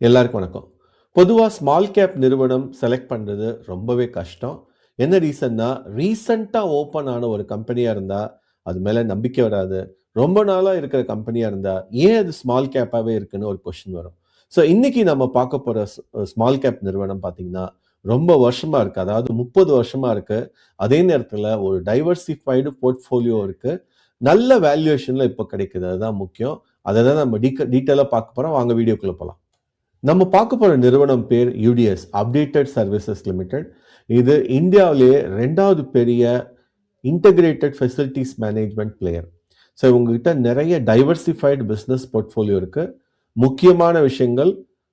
எல்லாருக்கும் வணக்கம். பொதுவாக ஸ்மால் கேப் நிறுவனம் செலக்ட் பண்ணுறது ரொம்பவே கஷ்டம். என்ன ரீசன்னா ரீசண்டாக ஓப்பன் ஆன ஒரு கம்பெனியாக இருந்தால் அது மேலே நம்பிக்கை வராது. ரொம்ப நாளாக இருக்கிற கம்பெனியாக இருந்தால் ஏன் அது ஸ்மால் கேப்பாகவே இருக்குன்னு ஒரு கொஷின் வரும். ஸோ இன்னைக்கு நம்ம பார்க்க போகிற ஸ்மால் கேப் நிறுவனம் பார்த்தீங்கன்னா ரொம்ப வருஷமாக இருக்குது அதாவது முப்பது வருஷமாக இருக்குது அதே நேரத்தில் ஒரு டைவர்சிஃபைடு போர்ட்ஃபோலியோ இருக்குது நல்ல வேல்யூவேஷனில் இப்போ கிடைக்குது. அதுதான் முக்கியம். அதை தான் நம்ம டீக்க டீட்டெயிலாக பார்க்க போகிறோம் வாங்க வீடியோக்குள்ளே போகலாம் நம்ம பார்க்க போகிற நிறுவனம் பேர் யூடிஎஸ் அப்டேட்டட் சர்வீசஸ் லிமிடெட் இது இந்தியாவிலேயே ரெண்டாவது பெரிய integrated facilities management player so இவங்ககிட்ட நிறைய டைவர்சிஃபைடு பிஸ்னஸ் போர்ட்ஃபோலியோ இருக்குது முக்கியமான விஷயங்கள்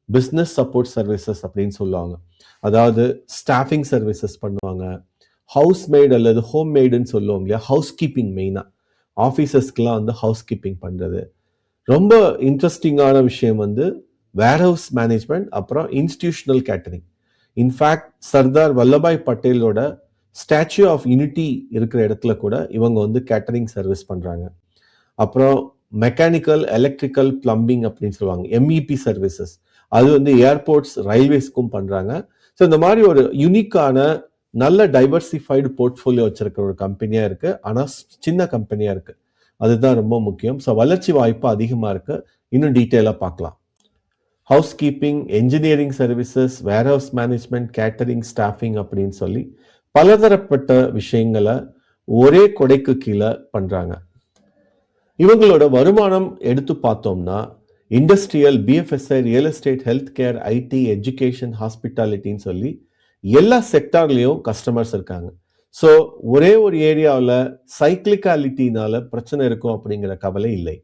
பிஸ்னஸ் சப்போர்ட் சர்வீசஸ் அப்படின்னு சொல்லுவாங்க. அதாவது ஸ்டாஃபிங் சர்வீசஸ் பண்ணுவாங்க. ஹவுஸ் மேட் அல்லது ஹோம் மேடுன்னு சொல்லுவோம் இல்லையா? ஹவுஸ் கீப்பிங் மெயினாக ஆஃபீஸஸ்க்கெலாம் வந்து ஹவுஸ் கீப்பிங் பண்ணுறது ரொம்ப இன்ட்ரெஸ்டிங்கான விஷயம் வந்து வேர்ஹவுஸ் மேனேஜ்மெண்ட் அப்புறம் institutional catering in fact Sardar Vallabhbhai பட்டேலோட Statue of Unity இருக்கிற இடத்துல கூட இவங்க வந்து கேட்டரிங் சர்வீஸ் பண்ணுறாங்க அப்புறம் மெக்கானிக்கல் எலக்ட்ரிக்கல் பிளம்பிங் அப்படின்னு சொல்லுவாங்க. எம்இபி சர்வீசஸ் அது வந்து ஏர்போர்ட்ஸ் ரயில்வேஸ்க்கும் பண்ணுறாங்க ஸோ இந்த மாதிரி ஒரு யூனிக்கான நல்ல டைவர்சிஃபைடு போர்ட்ஃபோலியோ வச்சிருக்கிற ஒரு கம்பெனியாக இருக்குது ஆனால் சின்ன கம்பெனியாக இருக்குது அதுதான் ரொம்ப முக்கியம். ஸோ வளர்ச்சி வாய்ப்பு அதிகமாக இருக்குது இன்னும் டீட்டெயிலாக பார்க்கலாம். Housekeeping engineering services warehouse management catering staffing அப்படின்னு சொல்லி பலதரப்பட்ட விஷயங்களை ஒரே கொடைக்கு கீழே பண்ணுறாங்க இவங்களோட வருமானம் எடுத்து பார்த்தோம்னா industrial BFSI real estate health care IT education ஹாஸ்பிட்டாலிட்டின்னு சொல்லி எல்லா செக்டார்லேயும் கஸ்டமர்ஸ் இருக்காங்க. ஸோ ஒரே ஒரு ஏரியாவில் சைக்ளிகாலிட்டினால பிரச்சனை இருக்கும் அப்படிங்கிற கவலை இல்லை.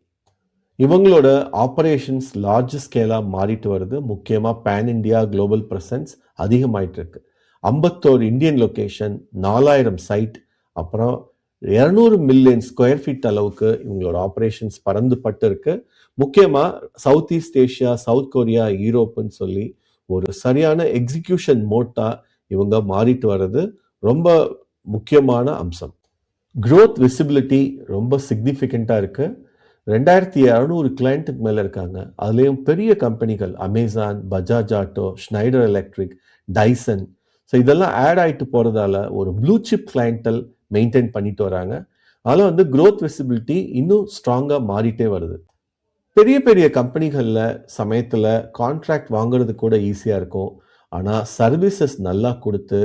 இவங்களோட ஆப்ரேஷன்ஸ் லார்ஜ் ஸ்கேலாக மாறிட்டு வருது. முக்கியமாக பேன் இண்டியா குளோபல் ப்ரெசன்ஸ் அதிகமாயிட்டு இருக்கு ஐம்பத்தோரு இந்தியன் லொக்கேஷன் நாலாயிரம் சைட் அப்புறம் இரநூறு மில்லியன் ஸ்கொயர் ஃபீட் அளவுக்கு இவங்களோட ஆப்ரேஷன்ஸ் பறந்து பட்டு இருக்கு முக்கியமாக South East Asia South Korea யூரோப்புன்னு சொல்லி ஒரு சரியான எக்ஸிக்யூஷன் மோட்டா இவங்க மாறிட்டு வர்றது ரொம்ப முக்கியமான அம்சம். க்ரோத் விசிபிலிட்டி ரொம்ப சிக்னிஃபிகண்ட்டாக இருக்குது ரெண்டாயிரத்தி இரநூறு கிளைண்ட்டுக்கு மேலே இருக்காங்க. அதுலேயும் பெரிய கம்பெனிகள் Amazon Bajaj Auto Schneider Electric Dyson so இதெல்லாம் ஆட் ஆகிட்டு போகிறதால ஒரு ப்ளூ சிப் கிளைண்டல் மெயின்டைன் பண்ணிட்டு வராங்க. அதனால் வந்து க்ரோத் விசிபிலிட்டி இன்னும் ஸ்ட்ராங்காக மாறிட்டே வருது. பெரிய பெரிய கம்பெனிகளில் சமயத்தில் கான்ட்ராக்ட் வாங்குறது கூட ஈஸியாக இருக்கும். ஆனால் சர்வீசஸ் நல்லா கொடுத்து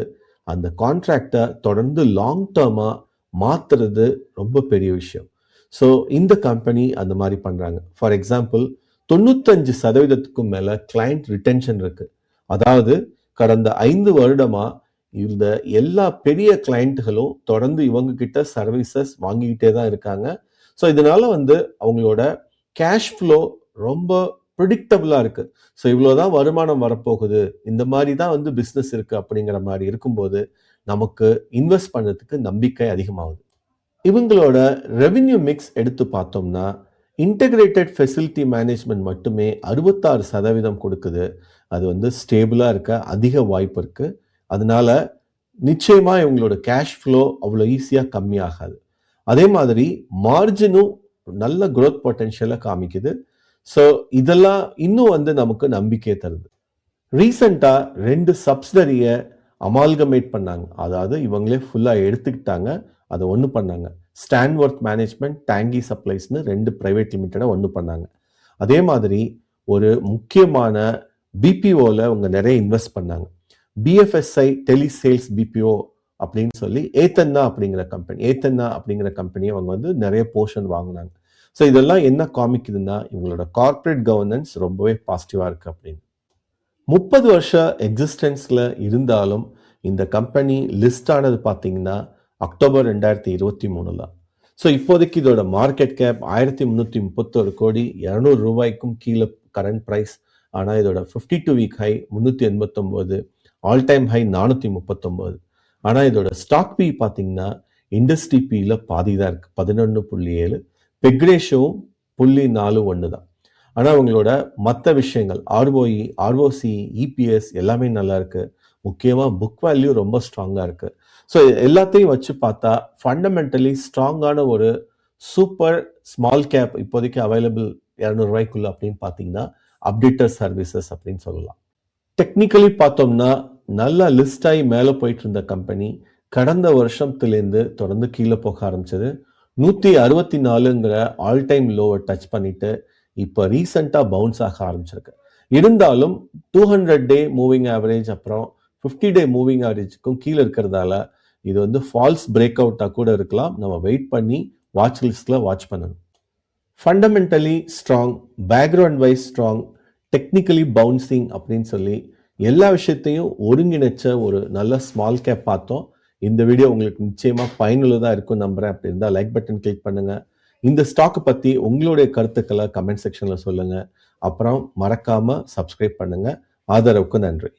அந்த கான்ட்ராக்டை தொடர்ந்து லாங் டேர்மாக மாற்றுறது ரொம்ப பெரிய விஷயம். ஸோ இந்த கம்பெனி அந்த மாதிரி பண்ணுறாங்க ஃபார் எக்ஸாம்பிள் தொண்ணூத்தஞ்சு சதவீதத்துக்கும் மேலே கிளைண்ட் ரிட்டென்ஷன் இருக்கு. அதாவது கடந்த ஐந்து வருடமா இந்த எல்லா பெரிய கிளைண்ட்டுகளும் தொடர்ந்து இவங்க கிட்ட சர்வீசஸ் வாங்கிக்கிட்டே தான் இருக்காங்க. ஸோ இதனால வந்து அவங்களோட கேஷ் ஃப்ளோ ரொம்ப ப்ரிடிக்டபுளாக இருக்கு. ஸோ இவ்வளோதான் வருமானம் வரப்போகுது. இந்த மாதிரி தான் வந்து பிஸ்னஸ் இருக்கு அப்படிங்கிற மாதிரி இருக்கும்போது நமக்கு இன்வெஸ்ட் பண்ணுறதுக்கு நம்பிக்கை அதிகமாகுது. இவங்களோட ரெவின்யூ மிக்ஸ் எடுத்து பார்த்தோம்னா இன்டகிரேட்டட் ஃபெசிலிட்டி மேனேஜ்மெண்ட் மட்டுமே அறுபத்தாறு சதவீதம் கொடுக்குது. அது வந்து ஸ்டேபிளாக இருக்க அதிக வாய்ப்பு இருக்குது அதனால நிச்சயமாக இவங்களோட கேஷ் ஃப்ளோ அவ்வளோ ஈஸியாக கம்மியாகாது. அதே மாதிரி மார்ஜினும் நல்ல குரோத் பொட்டென்ஷியலை காமிக்குது. ஸோ இதெல்லாம் இன்னும் வந்து நமக்கு நம்பிக்கையை தருது. ரீசண்டாக ரெண்டு சப்சிடரியை அமால்கமேட் பண்ணாங்க. அதாவது இவங்களே ஃபுல்லாக எடுத்துக்கிட்டாங்க. அதை ஒன்று பண்ணாங்க. ஸ்டான்வொர்த் மேனேஜ்மெண்ட் டேங்கி சப்ளைஸ்னு ரெண்டு ப்ரைவேட் லிமிட்டடை ஒன்று பண்ணாங்க. அதே மாதிரி ஒரு முக்கியமான பிபிஓவில் அவங்க நிறைய இன்வெஸ்ட் பண்ணாங்க. பிஎஃப்எஸ்ஐ டெலிசேல்ஸ் பிபிஓ அப்படின்னு சொல்லி ஏத்தன்னா அப்படிங்கிற கம்பெனி ஏத்தன்னா அப்படிங்கிற கம்பெனியை அவங்க வந்து நிறைய போர்ஷன் வாங்கினாங்க. ஸோ இதெல்லாம் என்ன காமிக்குதுன்னா இவங்களோட கார்ப்பரேட் கவர்னன்ஸ் ரொம்பவே பாசிட்டிவாக இருக்குது அப்படின்னு. முப்பது வருஷ எக்ஸிஸ்டன்ஸில் இருந்தாலும் இந்த கம்பெனி லிஸ்ட் ஆனது பார்த்தீங்கன்னா அக்டோபர் ரெண்டாயிரத்தி இருபத்தி மூணில். ஸோ இப்போதைக்கு இதோட மார்க்கெட் கேப் ஆயிரத்தி முந்நூற்றி முப்பத்தோரு கோடி இரநூறு ரூபாய்க்கும் கீழே கரண்ட் ப்ரைஸ் ஆனால் இதோட ஃபிஃப்டி டூ வீக் ஹை முந்நூற்றி எண்பத்தொம்போது ஆல் டைம் ஹை நானூற்றி முப்பத்தொம்போது. ஆனால் இதோட ஸ்டாக் பி பார்த்தீங்கன்னா இண்டஸ்ட்ரி பியில் பாதி தான் இருக்குது பதினொன்று புள்ளி ஏழு. பெக்ரேஷோவும் புள்ளி நாலு ஒன்று தான். ஆனால் அவங்களோட மற்ற விஷயங்கள் ஆர்ஓஇ ஆர்ஓசி இபிஎஸ் எல்லாமே நல்லா இருக்குது முக்கியமாக புக் வேல்யூ ரொம்ப ஸ்ட்ராங்காக இருக்குது ஸோ எல்லாத்தையும் வச்சு பார்த்தா ஃபண்டமெண்டலி ஸ்ட்ராங்கான ஒரு சூப்பர் ஸ்மால் கேப் இப்போதைக்கு அவைலபிள் இரநூறுவாய்க்குள்ள அப்படின்னு பார்த்தீங்கன்னா அப்டேட்டர் சர்வீசஸ் அப்படின்னு சொல்லலாம். டெக்னிக்கலி பார்த்தோம்னா நல்லா லிஸ்ட் ஆகி மேலே போயிட்டு இருந்த கம்பெனி கடந்த வருஷத்துலேருந்து தொடர்ந்து கீழே போக ஆரம்பிச்சது. நூற்றி அறுபத்தி நாலுங்கிற ஆல் டைம் லோவை டச் பண்ணிட்டு இப்போ ரீசெண்டாக பவுன்ஸ் ஆக ஆரம்பிச்சிருக்கு. இருந்தாலும் two hundred day moving average அப்புறம் ஃபிஃப்டி டே மூவிங் ஆவரேஜுக்கும் கீழே இருக்கிறதால இது வந்து ஃபால்ஸ் பிரேக் அவுட்டாக கூட இருக்கலாம். நம்ம வெயிட் பண்ணி வாட்ச் லிஸ்ட்டில் வாட்ச் பண்ணணும். Fundamentally strong background wise strong technically bouncing அப்படின்னு சொல்லி எல்லா விஷயத்தையும் ஒருங்கிணைச்ச ஒரு நல்ல ஸ்மால் கேப் பார்த்தோம். இந்த வீடியோ உங்களுக்கு நிச்சயமாக பயனுள்ளதாக இருக்கும் நம்புறேன். அப்படி இருந்தால் லைக் பட்டன் கிளிக் பண்ணுங்கள் இந்த ஸ்டாக்கை பற்றி உங்களுடைய கருத்துக்களை கமெண்ட் செக்ஷனில் சொல்லுங்கள் அப்புறம் மறக்காமல் சப்ஸ்கிரைப் பண்ணுங்கள் ஆதரவுக்கு நன்றி.